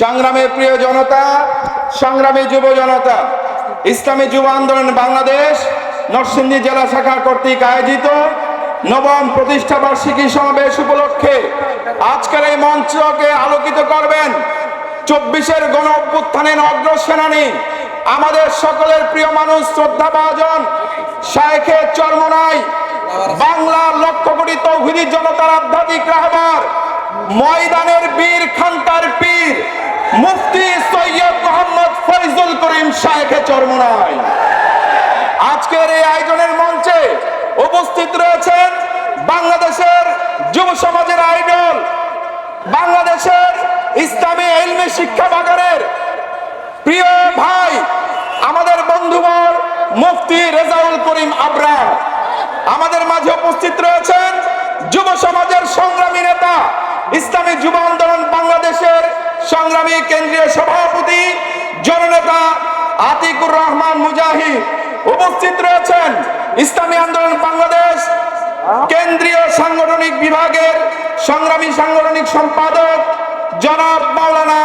সংগ্রামের প্রিয় জনতা, সংগ্রামী যুব জনতা, ইসলামী যুব আন্দোলন বাংলাদেশ, নরসিংদী জেলা শাখা কর্তৃক আয়োজিত নবম প্রতিষ্ঠা বার্ষিকী সমাবেশ উপলক্ষে আজকের এই মঞ্চকে আলোকিত করবেন চব্বিশের গণ অভ্যুত্থানের অগ্রসেনানী, আমাদের সকলের প্রিয় মানুষ শ্রদ্ধা ভাজন শায়েখে চরমনাই, বাংলার লক্ষ কোটি তৌহিদি জনতার আধ্যাত্মিক রাহবার, ময়দানের বীর খান্তার মুফতি সৈয়দ মোহাম্মদ ফরিজুল করিম শায়েখে চরমনাই। আজকের এই আয়োজনের মঞ্চে উপস্থিত রয়েছেন বাংলাদেশের যুব সমাজের আইডল, বাংলাদেশের ইসলামী এলমে শিক্ষা বাগানের প্রিয় ভাই, আমাদের বন্ধুবর মুফতি রেজাউল করিম আবরার। আমাদের মাঝে উপস্থিত রয়েছেন যুব সমাজের সংগ্রামী নেতা, ইসলামী যুব সংগ্রামী কেন্দ্রীয় সভাপতি জননেতা আতিকুর রহমান মুজাহিদ উপস্থিত রয়েছেন ইসলামী আন্দোলন বাংলাদেশ কেন্দ্রীয় সাংগঠনিক বিভাগের সংগ্রামী সাংগঠনিক সম্পাদক জনাব মাওলানা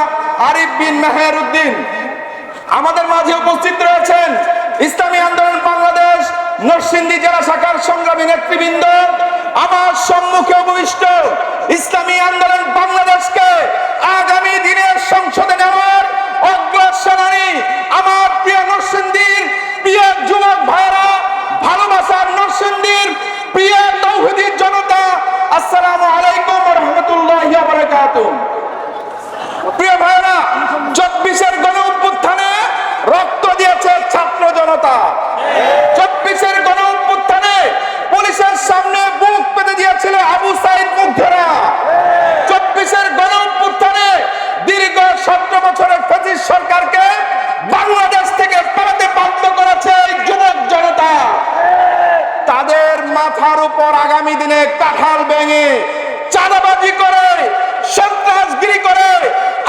আরিফ বিন মেহের উদ্দিন। আমাদের মাঝে উপস্থিত রয়েছেন ইসলামী আন্দোলন বাংলাদেশ নরসিংদী জেলা শাখার সংগ্রামী নেতৃবৃন্দ। আমার সম্মুখে উপবিষ্ট ইসলামী আন্দোলন বাংলাদেশকে আগামী দিনের সংসদে নেওয়ার অগ্রসেনানী আমার প্রিয় নরসিংদীর প্রিয় যুবক ভাইরা ভালোবাসার নরসিংদীর প্রিয় তৌহিদির জনতা আসসালামু আলাইকুম রহমতুল্লাহ প্রিয় ভাইরা চব্বিশের গণ উত্থানে রক্ত দিয়েছে ছাত্র জনতা। ভেঙে চাঁদাবাজি করে, সন্ত্রাসগিরি করে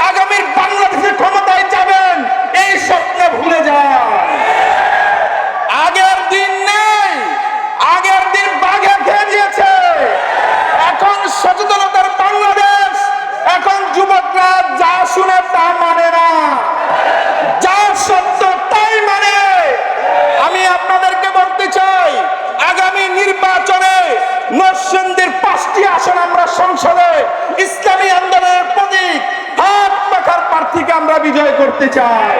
আগামীর বাংলাদেশের ক্ষমতায় যাবেন, এই স্বপ্নে ভুলে যান। আগের দিন নেই, আগের দিন বাঘে খেয়ে দিয়েছে এখন সচেতনতার বাংলাদেশ, এখন যুবকরা যা শুনে তা মানে না। যা সত্য বিজয় করতে চায়।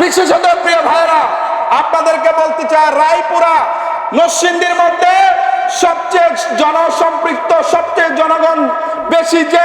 বিশেষত প্রিয় ভাইরা আপনাদেরকে বলতে চায় রায়পুরা, নরসিংদীর মধ্যে সবচেয়ে জনসম্পৃক্ত, সবচেয়ে জনগণ বেশি যে